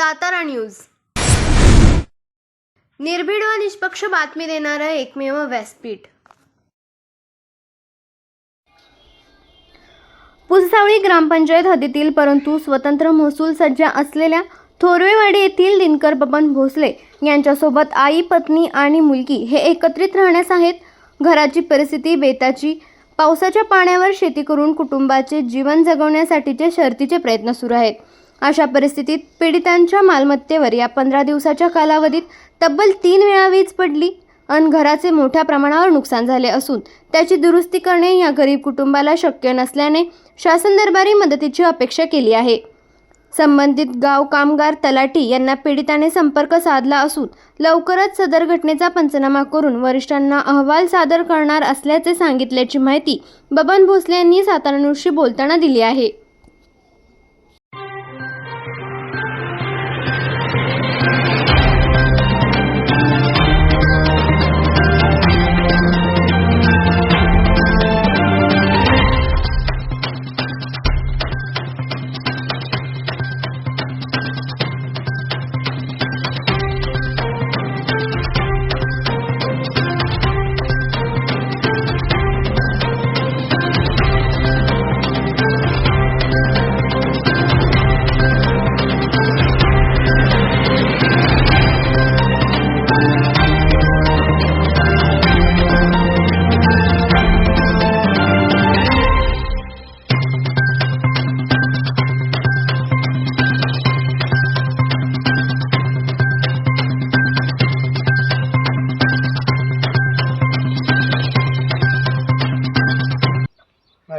Satara news. निर्भीड व निष्पक्ष बातमी देणारं एकमेव व्यासपीठ. पुससावळी ग्रामपंचायत हद्दीतील परंतु स्वतंत्र महसूल सज्ज असलेल्या थोरवेवाडी येथील दिनकर बबन भोसले यांच्यासोबत आई पत्नी आणि मुलगी हे एकत्रित राहण्यास आहेत. घराची परिस्थिती बेताची पावसाच्या पाण्यावर शेती करून कुटुंबाचे जीवन जगवण्यासाठीचे शर्तीचे प्रयत्न सुरू आहेत. अशा परिस्थितीत पीडितांच्या मालमत्तेवर या पंधरा दिवसाच्या कालावधीत तब्बल तीन वेळा वीज पडली अन घराचे मोठ्या प्रमाणावर नुकसान झाले असून त्याची दुरुस्ती करणे या गरीब कुटुंबाला शक्य नसल्याने शासन दरबारी मदतीची अपेक्षा केली आहे. संबंधित गाव कामगार तलाटी यांना पीडिताने संपर्क साधला असून लवकरच सदर घटनेचा पंचनामा करून वरिष्ठांना अहवाल सादर करणार असल्याचे सांगितल्याची माहिती बबन भोसले यांनी सातारा न्यूजशी बोलताना दिली आहे.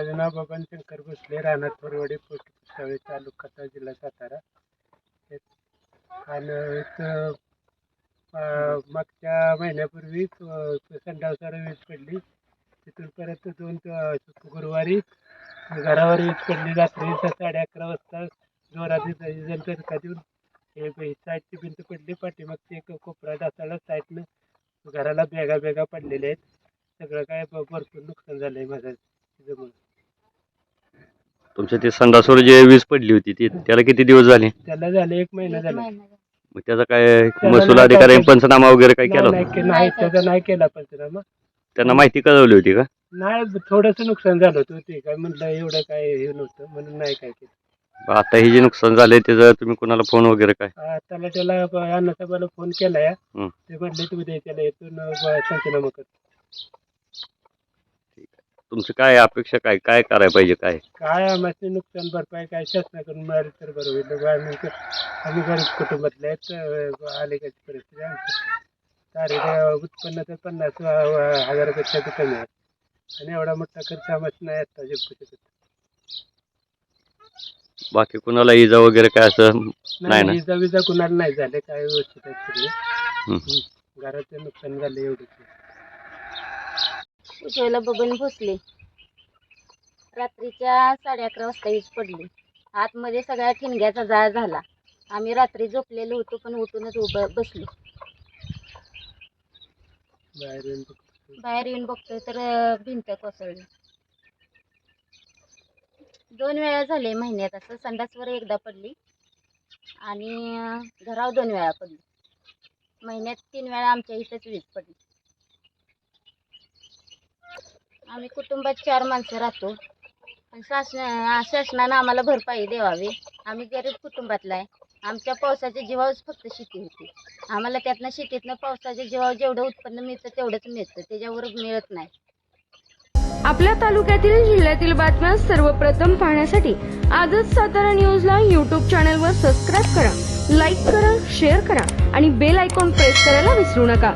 माझं नाव बबन शंकर भोसले राहणार थोरवाडी पोस्ट पुसावळी तालुका जिल्हा सातारा. आणि मागच्या महिन्यापूर्वी अं, संडासाला वीज पडली. तिथून परत दोन गुरुवारी घरावर वीज पडली. रात्री साडे अकरा वाजता जोरात विजन देऊन हे साईडची भिंत पडली. पाठीमागची एक कोपरा ढासळला. साईडनं घराला बेगा बेगा पडलेल्या आहेत. सगळं काय भरपूर नुकसान झालं आहे माझं तुमच्या ते संडासवर जे वीज पडली होती ती त्याला किती दिवस झाले? त्याला झाले एक महिना झाला. मग त्याचा काय महसूल अधिकारी पंचनामा वगैरे काय केला नाही होता? के- नाही त्याचा नाही केला पंचनामा. त्यांना माहिती कळवली होती का? नाही थोडंसं नुकसान झालं होतं ते. काय म्हटलं एवढं काय हे नव्हतं म्हणून नाही काय केलं. आता हे जे नुकसान झालंय त्याचं तुम्ही कोणाला फोन वगैरे काय? त्याला त्याला अण्णासाहेबाला फोन केलाय हं. ते म्हटले तू उद्या त्याला येतून ब- पंचनामा कर. तुमचं काय अपेक्षा काय? काय करायला पाहिजे? काय? काय आम्हाला नुकसान भरपाई काय? शासनाकडून मिळाली तर बरं होईल. आम्ही क- आम्ही गरीब कुटुंबातले आहेत. अं, आलेखाची परिस्थिती? आमची तारीख उत्पन्न तर पन्नास व- व- हजारापेक्षा बी कमी आहे. आणि एवढा मोठा खर्च आम्हाला नाही आता जिंकू बाकी कोणाला इजा वगैरे काय असं? नाही ना? विजा विजा कुणाला नाही झाले. काय व्यवस्थित सगळे. हं. घराचे नुकसान झाले एवढेच उज्ज्वला बबन भोसले रात्रीच्या साडे अकरा वाजता वीज पडली. आतमध्ये सगळ्या ठिणग्याचा जाळ झाला. आम्ही रात्री झोपलेलो होतो पण उठूनच उभं बसलो. बाहेर येऊन बघतो. बाहेर येऊन बघतोय तर अं, भिंत कोसळली. दोन वेळा झाले महिन्यात असं संडासवर एकदा पडली आणि अं, घरावर दोन वेळा पडली. महिन्यात तीन वेळा आमच्या इथंच वीज पडली. आम्ही कुटुंबात चार माणसं राहतो. पण शासन शासनानं आम्हाला भरपाई द्यावी. आम्ही गरीब कुटुंबातला आहे. आमच्या पावसाच्या जीवावच फक्त शेती होती. आम्हाला त्यातनं शेतीतनं पावसाच्या जीवावर जेवढं उत्पन्न मिळतं तेवढंच मिळतं. त्याच्यावर मिळत नाही. आपल्या तालुक्यातील जिल्ह्यातील बातम्या सर्वप्रथम पाहण्यासाठी आजच सातारा न्यूजला यूट्यूब चॅनलवर सबस्क्राईब करा लाईक करा शेअर करा आणि बेल आयकॉन प्रेस करायला विसरू नका.